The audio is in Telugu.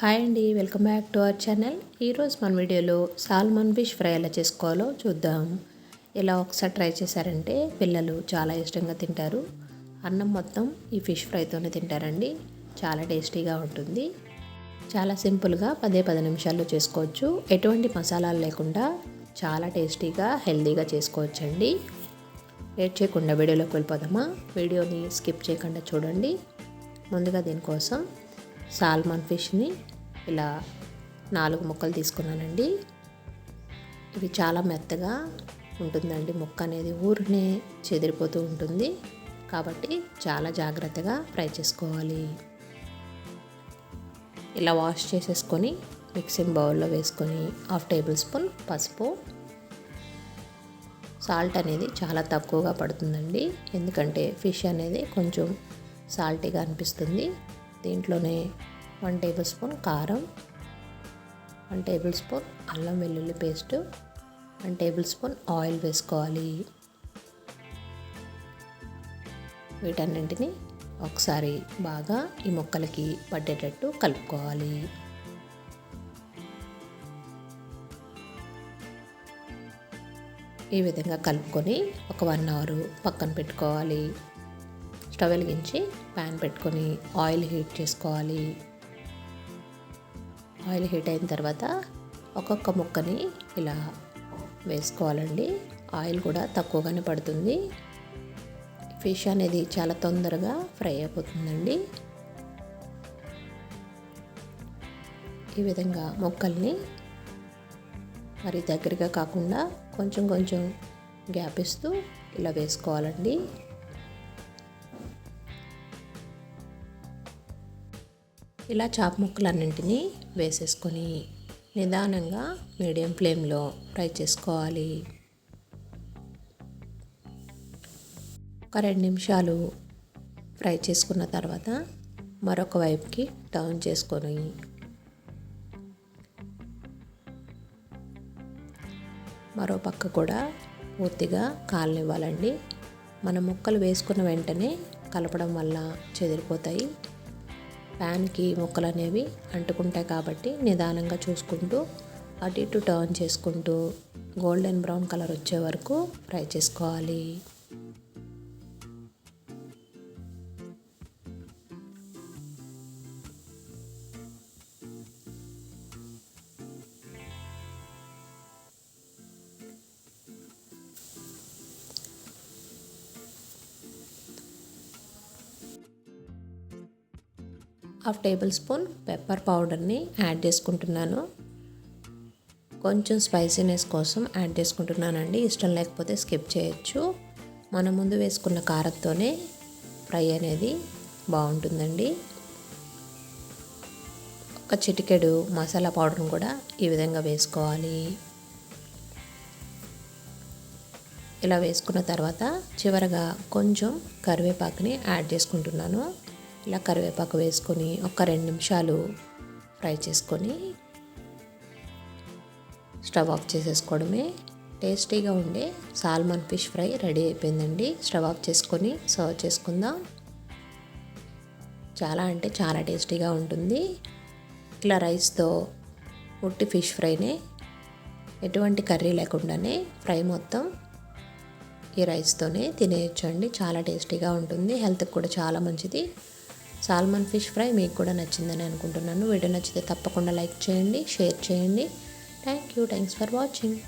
హాయ్ అండి welcome back to our channel. ఈరోజు మన వీడియోలో సాల్మన్ ఫిష్ ఫ్రై ఎలా చేసుకోవాలో చూద్దాం. ఇలా ఒకసారి ట్రై చేశారంటే పిల్లలు చాలా ఇష్టంగా తింటారు. అన్నం మొత్తం ఈ ఫిష్ ఫ్రైతోనే తింటారండి. చాలా టేస్టీగా ఉంటుంది. చాలా సింపుల్గా పదే పది నిమిషాల్లో చేసుకోవచ్చు. ఎటువంటి మసాలాలు లేకుండా చాలా టేస్టీగా హెల్తీగా చేసుకోవచ్చండి. లేట్ చేయకుండా వీడియోలోకి వెళ్ళిపోదామా? వీడియోని స్కిప్ చేయకుండా చూడండి. ముందుగా దీనికోసం సాల్మన్ ఫిష్ని ఇలా నాలుగు ముక్కలు తీసుకున్నానండి. ఇవి చాలా మెత్తగా ఉంటుందండి. ముక్క అనేది ఊరినే చెదిరిపోతూ ఉంటుంది. కాబట్టి చాలా జాగ్రత్తగా ఫ్రై చేసుకోవాలి. ఇలా వాష్ చేసేసుకొని మిక్సింగ్ బౌల్లో వేసుకొని హాఫ్ టేబుల్ స్పూన్ పసుపు. సాల్ట్ అనేది చాలా తక్కువగా పడుతుందండి. ఎందుకంటే ఫిష్ అనేది కొంచెం సాల్టీగా అనిపిస్తుంది. దీంట్లోనే వన్ టేబుల్ స్పూన్ కారం వన్ టేబుల్ స్పూన్ అల్లం వెల్లుల్లి paste one tablespoon oil వేసుకోవాలి. వీటన్నింటిని ఒకసారి బాగా ఈ ముక్కలకి పట్టేటట్టు కలుపుకోవాలి. ఈ విధంగా కలుపుకొని ఒక వన్ అవర్ పక్కన పెట్టుకోవాలి. స్టవ్ వెలిగించి ప్యాన్ పెట్టుకొని ఆయిల్ హీట్ చేసుకోవాలి. ఆయిల్ హీట్ అయిన తర్వాత ఒక్కొక్క ముక్కని ఇలా వేసుకోవాలండి. ఆయిల్ కూడా తక్కువగానే పడుతుంది. ఫిష్ అనేది చాలా తొందరగా ఫ్రై అయిపోతుందండి. ఈ విధంగా ముక్కల్ని మరి దగ్గరగా కాకుండా కొంచెం కొంచెం గ్యాప్ ఇస్తూ ఇలా వేసుకోవాలండి. ఇలా చాప ముక్కలన్నింటినీ వేసేసుకొని నిదానంగా మీడియం ఫ్లేమ్లో ఫ్రై చేసుకోవాలి. ఒక రెండు నిమిషాలు ఫ్రై చేసుకున్న తర్వాత మరొక వైపుకి టర్న్ చేసుకొని మరో పక్క కూడా పూర్తిగా కాలనివ్వాలండి. మన ముక్కలు వేసుకున్న వెంటనే కలపడం వల్ల చెదిరిపోతాయి. ప్యాన్కి ముక్కలు అనేవి అంటుకుంటాయి కాబట్టి నిదానంగా చూసుకుంటూ అటు ఇటు టర్న్ చేసుకుంటూ గోల్డెన్ బ్రౌన్ కలర్ వచ్చే వరకు ఫ్రై చేసుకోవాలి. హాఫ్ టేబుల్ స్పూన్ పెప్పర్ పౌడర్ని యాడ్ చేసుకుంటున్నాను. కొంచెం స్పైసీనెస్ కోసం యాడ్ చేసుకుంటున్నానండి. ఇష్టం లేకపోతే స్కిప్ చేయొచ్చు. మనం ముందు వేసుకున్న కారంతోనే ఫ్రై అనేది బాగుంటుందండి. ఒక చిటికెడు మసాలా పౌడర్ని కూడా ఈ విధంగా వేసుకోవాలి. ఇలా వేసుకున్న తర్వాత చివరగా కొంచెం కరివేపాకుని యాడ్ చేసుకుంటున్నాను. ఇలా కరివేపాకు వేసుకొని ఒక రెండు నిమిషాలు ఫ్రై చేసుకొని స్టవ్ ఆఫ్ చేసేసుకోవడమే. టేస్టీగా ఉండే సాల్మన్ ఫిష్ ఫ్రై రెడీ అయిపోయిందండి. స్టవ్ ఆఫ్ చేసుకొని సర్వ్ చేసుకుందాం. చాలా అంటే చాలా టేస్టీగా ఉంటుంది. ఇట్లా రైస్తో ఉట్టి ఫిష్ ఫ్రైనే ఎటువంటి కర్రీ లేకుండానే ఫ్రై మొత్తం ఈ రైస్తోనే తినేయచ్చు అండి చాలా టేస్టీగా ఉంటుంది. హెల్త్కి కూడా చాలా మంచిది. సాల్మన్ ఫిష్ ఫ్రై మీకు కూడా నచ్చిందని అనుకుంటున్నాను. వీడియో నచ్చితే తప్పకుండా లైక్ చేయండి షేర్ చేయండి. Thank you thanks for watching